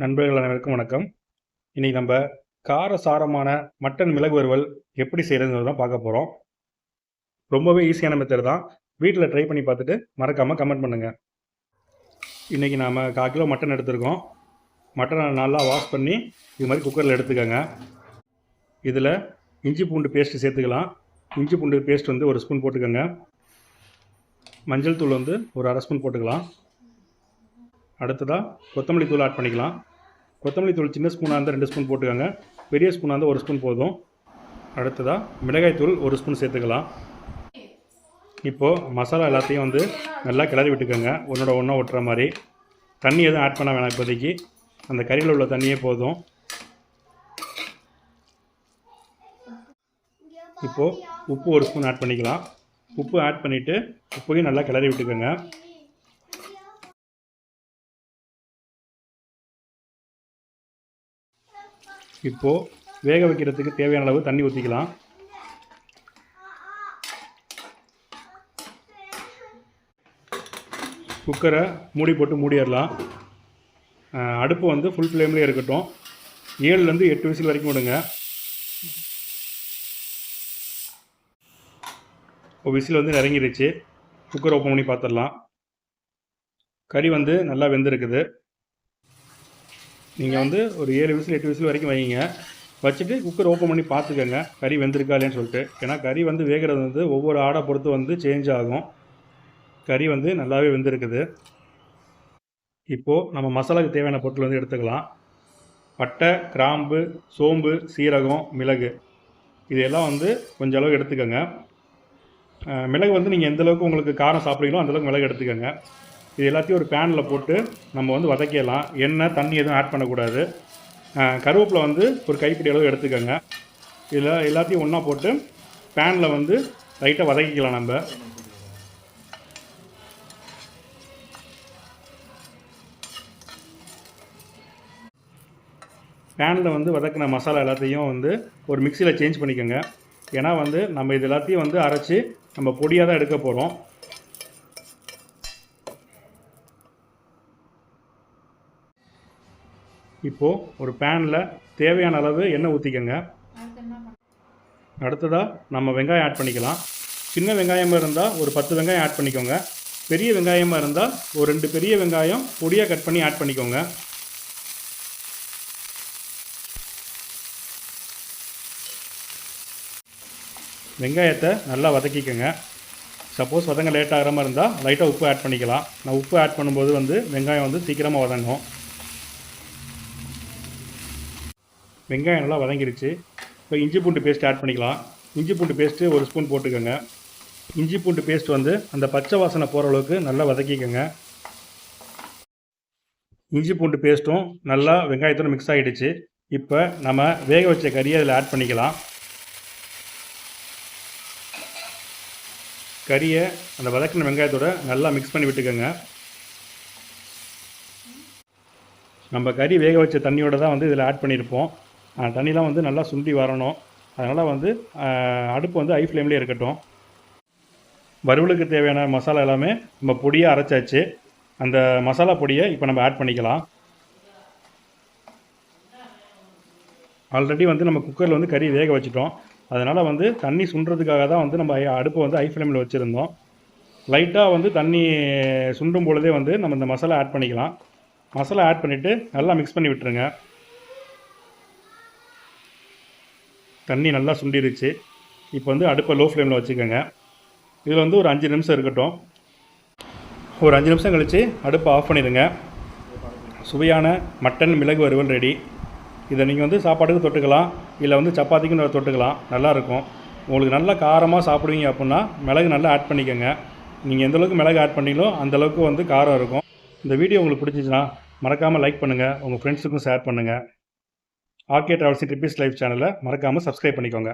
நண்பர்கள் அனைவருக்கும் வணக்கம். இன்னைக்கு நம்ம கார சாரமான மட்டன் மிளகு வறுவல் எப்படி செய்கிறதுங்கிறது தான் பார்க்க போகிறோம் ரொம்பவே ஈஸியான மெத்தட் தான். வீட்டில் ட்ரை பண்ணி பார்த்துட்டு மறக்காமல் கமெண்ட் பண்ணுங்கள் இன்றைக்கி நாம் கால் கிலோ மட்டன் எடுத்திருக்கோம். மட்டனை நல்லா வாஷ் பண்ணி இது மாதிரி குக்கரில் எடுத்துக்கோங்க. இதில் இஞ்சி பூண்டு பேஸ்ட்டு சேர்த்துக்கலாம். இஞ்சி பூண்டு பேஸ்ட் வந்து ஒரு ஸ்பூன் போட்டுக்கோங்க. மஞ்சள் தூள் வந்து ஒரு அரை ஸ்பூன் போட்டுக்கலாம். அடுத்ததாக கொத்தமல்லி தூள் ஆட் பண்ணிக்கலாம். கொத்தமல்லி தூள் சின்ன ஸ்பூனாக இருந்தால் ரெண்டு ஸ்பூன் போட்டுக்கோங்க. பெரிய ஸ்பூனாக இருந்தால் ஒரு ஸ்பூன் போதும். அடுத்ததாக மிளகாய் தூள் ஒரு ஸ்பூன் சேர்த்துக்கலாம். இப்போது மசாலா எல்லாத்தையும் வந்து நல்லா கிளறி விட்டுக்கோங்க. ஒன்றோட ஒன்றா ஒட்டுற மாதிரி. தண்ணி எதுவும் ஆட் பண்ண வேணாம் இப்போதைக்கு. அந்த கறியில் உள்ள தண்ணியே போதும். இப்போது உப்பு ஒரு ஸ்பூன் ஆட் பண்ணிக்கலாம். உப்பு ஆட் பண்ணிவிட்டு உப்பையும் நல்லா கிளறி விட்டுக்கோங்க. இப்போது வேக வைக்கிறதுக்கு தேவையான அளவு தண்ணி ஊற்றிக்கலாம் குக்கரை மூடி போட்டு மூடிடலாம். அடுப்பு வந்து ஃபுல் ஃப்ளேம்லேயே இருக்கட்டும். ஏழுலேருந்து எட்டு விசில் வரைக்கும் விடுங்க. இப்போ விசில் வந்து நிறங்கிடுச்சு குக்கர் ஓப்பன் பண்ணி பார்த்துடலாம். கறி வந்து நல்லா வெந்திருக்குது. நீங்கள் வந்து ஒரு ஏழு விசில் எட்டு விசில் வரைக்கும் வைங்க. வச்சுட்டு குக்கர் ஓப்பன் பண்ணி பார்த்துக்கோங்க. கறி வெந்திருக்கா இல்லைன்னு சொல்லிட்டு. ஏன்னா கறி வந்து வேகிறது வந்து ஒவ்வொரு ஆடை பொறுத்து வந்து சேஞ்ச் ஆகும். கறி வந்து நல்லாவே வெந்திருக்குது. இப்போது நம்ம மசாலாவுக்கு தேவையான பொருட்கள் வந்து எடுத்துக்கலாம். பட்டை கிராம்பு சோம்பு சீரகம் மிளகு. இதையெல்லாம் வந்து கொஞ்சம் அளவுக்கு எடுத்துக்கோங்க. மிளகு வந்து நீங்கள் எந்த அளவுக்கு உங்களுக்கு காரம் சாப்பிட்றீங்களோ அந்தளவுக்கு மிளகு எடுத்துக்கோங்க. இது எல்லாத்தையும் ஒரு பேனில் போட்டு நம்ம வந்து வதக்கிடலாம். எண்ணெய் தண்ணி எதுவும் ஆட் பண்ணக்கூடாது. கருவேப்பில் கருவேப்பிலை வந்து ஒரு கைப்பிடி அளவு எடுத்துக்கோங்க. இதில் எல்லாத்தையும் ஒன்றா போட்டு பேனில் வந்து லைட்டாக வதக்கிக்கலாம் நம்ம. பேனில் வந்து வதக்கின மசாலா எல்லாத்தையும் வந்து ஒரு மிக்சியில் சேஞ்ச் பண்ணிக்கோங்க. ஏன்னா வந்து நம்ம இது எல்லாத்தையும் வந்து அரைச்சி நம்ம பொடியாக தான் எடுக்க போகிறோம் இப்போது ஒரு பேனில் தேவையான அளவு எண்ணெய் ஊற்றிக்கோங்க அடுத்ததாக நம்ம வெங்காயம் ஆட் பண்ணிக்கலாம். சின்ன வெங்காயமாக இருந்தால் ஒரு பத்து வெங்காயம் ஆட் பண்ணிக்கோங்க. பெரிய வெங்காயமாக இருந்தால் ஒரு ரெண்டு பெரிய வெங்காயம் பொடியாக கட் பண்ணி ஆட் பண்ணிக்கோங்க. வெங்காயத்தை நல்லா வதக்கிக்கோங்க. சப்போஸ் வதங்க லேட் ஆகிற மாதிரி இருந்தால் லைட்டாக உப்பு ஆட் பண்ணிக்கலாம். நான் உப்பு ஆட் பண்ணும்போது வந்து வெங்காயம் வந்து சீக்கிரமாக வதங்கும். வெங்காயம் நல்லா வதங்கிடுச்சு. இப்போ இஞ்சி பூண்டு பேஸ்ட் ஆட் பண்ணிக்கலாம். இஞ்சி பூண்டு பேஸ்ட்டு ஒரு ஸ்பூன் போட்டுக்கோங்க. இஞ்சி பூண்டு பேஸ்ட் வந்து அந்த பச்சை வாசனை போகிற அளவுக்கு நல்லா வதக்கிக்கோங்க. இஞ்சி பூண்டு பேஸ்ட்டும் நல்லா வெங்காயத்தோட மிக்ஸ் ஆகிடுச்சு இப்போ நம்ம வேக வச்ச கறியை அதில் ஆட் பண்ணிக்கலாம். கறியை அந்த வதக்கின வெங்காயத்தோட நல்லா மிக்ஸ் பண்ணி விட்டுக்கோங்க. நம்ம கறி வேக வச்ச தண்ணியோடு தான் வந்து இதில் ஆட் பண்ணியிருப்போம். தண்ணிலாம் வந்து நல்லா சுண்டி வரணும். அதனால் வந்து அடுப்பு வந்து ஹை ஃப்ளேம்லேயே இருக்கட்டும். வறுவலுக்கு தேவையான மசாலா எல்லாமே நம்ம பொடியாக அரைச்சாச்சு. அந்த மசாலா பொடியை இப்போ நம்ம ஆட் பண்ணிக்கலாம். ஆல்ரெடி வந்து நம்ம குக்கரில் வந்து கறி வேக வச்சுட்டோம். அதனால் வந்து தண்ணி சுண்டுறதுக்காக தான் வந்து நம்ம ஐ- அடுப்பை வந்து ஹை ஃப்ளேமில் வச்சுருந்தோம். லைட்டாக வந்து தண்ணி சுண்டும் பொழுதே வந்து நம்ம இந்த மசாலா ஆட் பண்ணிக்கலாம். மசாலா ஆட் பண்ணிவிட்டு நல்லா மிக்ஸ் பண்ணி விட்டுருங்க. தண்ணி நல்லா சுண்டிருச்சு. இப்போ வந்து அடுப்பை லோ ஃப்ளேமில் வச்சுக்கோங்க. இதில் வந்து ஒரு அஞ்சு நிமிஷம் இருக்கட்டும். ஒரு அஞ்சு நிமிஷம் கழித்து அடுப்பை ஆஃப் பண்ணிடுங்க. சுவையான மட்டன் மிளகு வறுவல் ரெடி இதை நீங்கள் வந்து சாப்பாட்டுக்கு தொட்டுக்கலாம். இல்லை வந்து சப்பாத்திக்கும் தொட்டுக்கலாம். நல்லாயிருக்கும் உங்களுக்கு நல்லா காரமாக சாப்பிடுவீங்க அப்படின்னா மிளகு நல்லா ஆட் பண்ணிக்கோங்க. நீங்கள் எந்தளவுக்கு மிளகு ஆட் பண்ணீங்களோ அந்தளவுக்கு வந்து காரம் இருக்கும். இந்த வீடியோ உங்களுக்கு பிடிச்சிச்சின்னா மறக்காமல் லைக் பண்ணுங்கள் உங்கள் ஃப்ரெண்ட்ஸுக்கும் ஷேர் பண்ணுங்கள் ஆர்கே ட்ராவல்ஸ் ட்ரிப்பிஸ் லைஃப் சேனலை மறக்காமல் சப்ஸ்கிரைப் பண்ணிக்கோங்க.